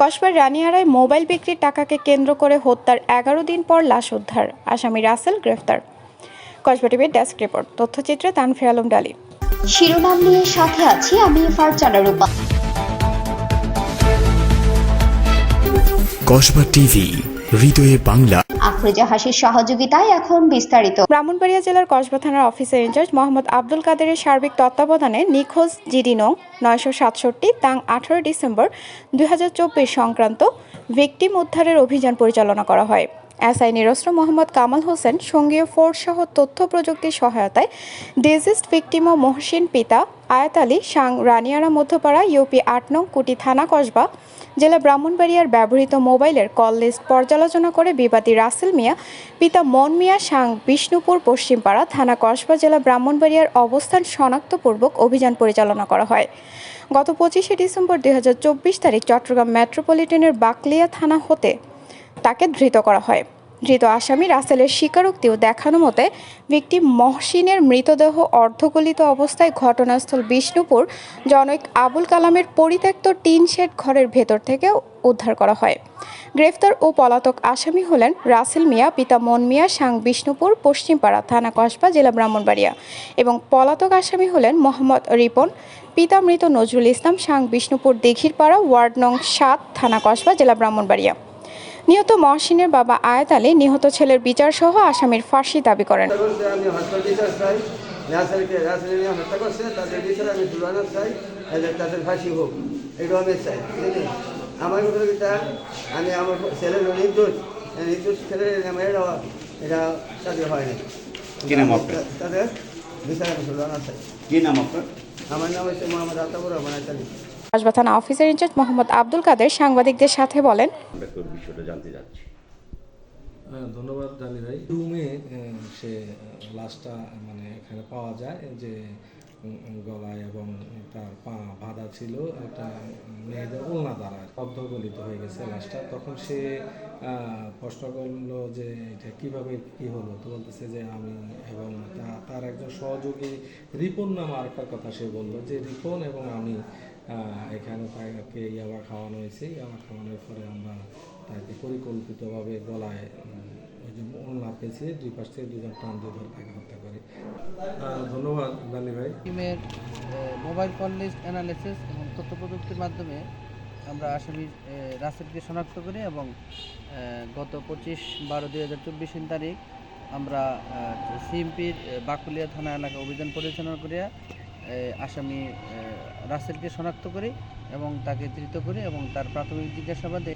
কসবার রানিয়ারায় mobile বিক্রির টাকাকে কেন্দ্র করে হত্যার এগারো দিন পর লাশ উদ্ধার। আসামি রাসেল গ্রেফতার। কসবা টিভির ডেস্ক রিপোর্ট। তথ্যচিত্রে তানফির আলম ডালি। শিরোনাম নিয়ে সাথে আছি আমি ফারজানা রূপা। কসবা টিভি হৃদয়ে বাংলা। আফরোজা হাসির সহযোগিতায় এখন বিস্তারিত। ব্রাহ্মণবাড়িয়া জেলার কসবা থানার অফিসার ইনচার্জ মোহাম্মদ আব্দুল কাদেরের সার্বিক তত্ত্বাবধানে নিখোঁজ জিডি নং নয়শো সাতষট্টি তাং আঠারো ডিসেম্বর দুই হাজার চব্বিশ সংক্রান্ত ভিকটিম উদ্ধারের অভিযান পরিচালনা করা হয়। এসআই নিরস্ত্র মোহাম্মদ কামাল হোসেন সঙ্গীয় ফোর্স সহ তথ্য প্রযুক্তির সহায়তায় ডিজিস্ট ভিকটিম ও মহসিন পিতা আয়াত আলী, সাং রানিয়ারা মধ্যপাড়া, ইউপি আট নং, কুটি থানা, কসবা জেলা ব্রাহ্মণবাড়িয়ার ব্যবহৃত মোবাইলের কল লিস্ট পর্যালোচনা করে বিবাদী রাসেল মিয়া, পিতা মন মিয়া, সাং বিষ্ণুপুর, পশ্চিমপাড়া থানা, কসবা জেলা ব্রাহ্মণবাড়িয়ার অবস্থান শনাক্তপূর্বক অভিযান পরিচালনা করা হয়। গত পঁচিশে ডিসেম্বর দুই হাজার চব্বিশ তারিখ চট্টগ্রাম মেট্রোপলিটনের বাকলিয়া থানা হতে তাকে ধৃত করা হয়। ধৃত আসামি রাসেলের স্বীকারোক্তিও দেখানো মতে ব্যক্তি মহসিনের মৃতদেহ অর্ধগলিত অবস্থায় ঘটনাস্থল বিষ্ণুপুর, জনৈক আবুল কালামের পরিত্যক্ত টিন শেড ঘরের ভেতর থেকে উদ্ধার করা হয়। গ্রেফতার ও পলাতক আসামি হলেন রাসেল মিয়া, পিতা মন মিয়া সাং বিষ্ণুপুর, পশ্চিমপাড়া থানা কসবা, জেলা ব্রাহ্মণবাড়িয়া। এবং পলাতক আসামি হলেন মোহাম্মদ রিপন, পিতা মৃত নজরুল ইসলাম সাং বিষ্ণুপুর দিঘিরপাড়া, ওয়ার্ড নং সাত, থানা কসবা, জেলা ব্রাহ্মণবাড়িয়া। নিহত মহসিনের বাবা আয়াত আলী নিহত ছেলের বিচার সহ আসামির ফাঁসি দাবি করেন। আমি হত্যা বিচার চাই রাসেলকে রাসেল হত্যা বিচার আমি চাই তাদের ফাঁসি হোক এটাও আমি চাই আমার আমি আমার ছেলের নির্দোষ নির্দোষ ছেলের নামে এটা তাদের কি নাম আপনার? তাদের বিচার কি নাম আপনার? আমার নাম হচ্ছে মোহাম্মদ আতাবুর রহমান আতালি কসবা থানা officer in charge Mohammad Abdul Kader সাংবাদিকদের সাথে বলেন আমরা তোর বিষয়টা জানতে যাচ্ছি। হ্যাঁ, ধন্যবাদ জানি ভাই। রুমে সে লাশটা মানে এখানে পাওয়া যায় যে গলায় এবং তার পা বাঁধা ছিল একটা মেয়েদের ওলনা দ্বারা। অর্ধগলিত হয়ে গেছে লাশটা। তখন সে আহ, প্রশ্ন করল যে এটা কীভাবে কি হলো? তো বলতেছে যে আমি এবং তা- তার একজন সহযোগী রিপন নাম আরেকটার কথা সে বলল যে রিপন এবং আমি এখানে তাকে ইয়াবা খাওয়ানো হয়েছে। ইয়াবা খাওয়ানোর পরে আমরা তাকে পরিকল্পিতভাবে গলায় ওই যে ওড়না পেঁচিয়ে দুই পাশ থেকে দুজন টান দিয়ে ধরে তাকে হত্যা করে। ধন্যবাদ দানি ভাই। টিমের মোবাইল কল লিস্ট অ্যানালিসিস এবং তথ্য প্রযুক্তির মাধ্যমে আমরা আসামি রাসেলকে শনাক্ত করি এবং গত পঁচিশ বারো দুই হাজার চব্বিশ তারিখ আমরা সিএমপির বাকুলিয়া থানা এলাকা অভিযান পরিচালনা করিয়া আসামি রাসেলকে শনাক্ত করে এবং তাকে ধৃত করে এবং তার প্রাথমিক জিজ্ঞাসাবাদে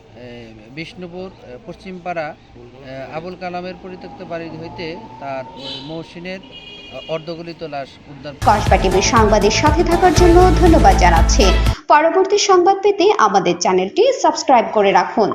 বিষ্ণুপুর পশ্চিমপাড়া আবুল কালামের পরিত্যক্ত বাড়ি হইতে তার মহসিনের অর্ধগলিত লাশ উদ্ধার টিভির সাংবাদিক সাথে থাকার জন্য ধন্যবাদ জানাচ্ছি। পরবর্তী সংবাদ পেতে আমাদের চ্যানেলটি সাবস্ক্রাইব করে রাখুন।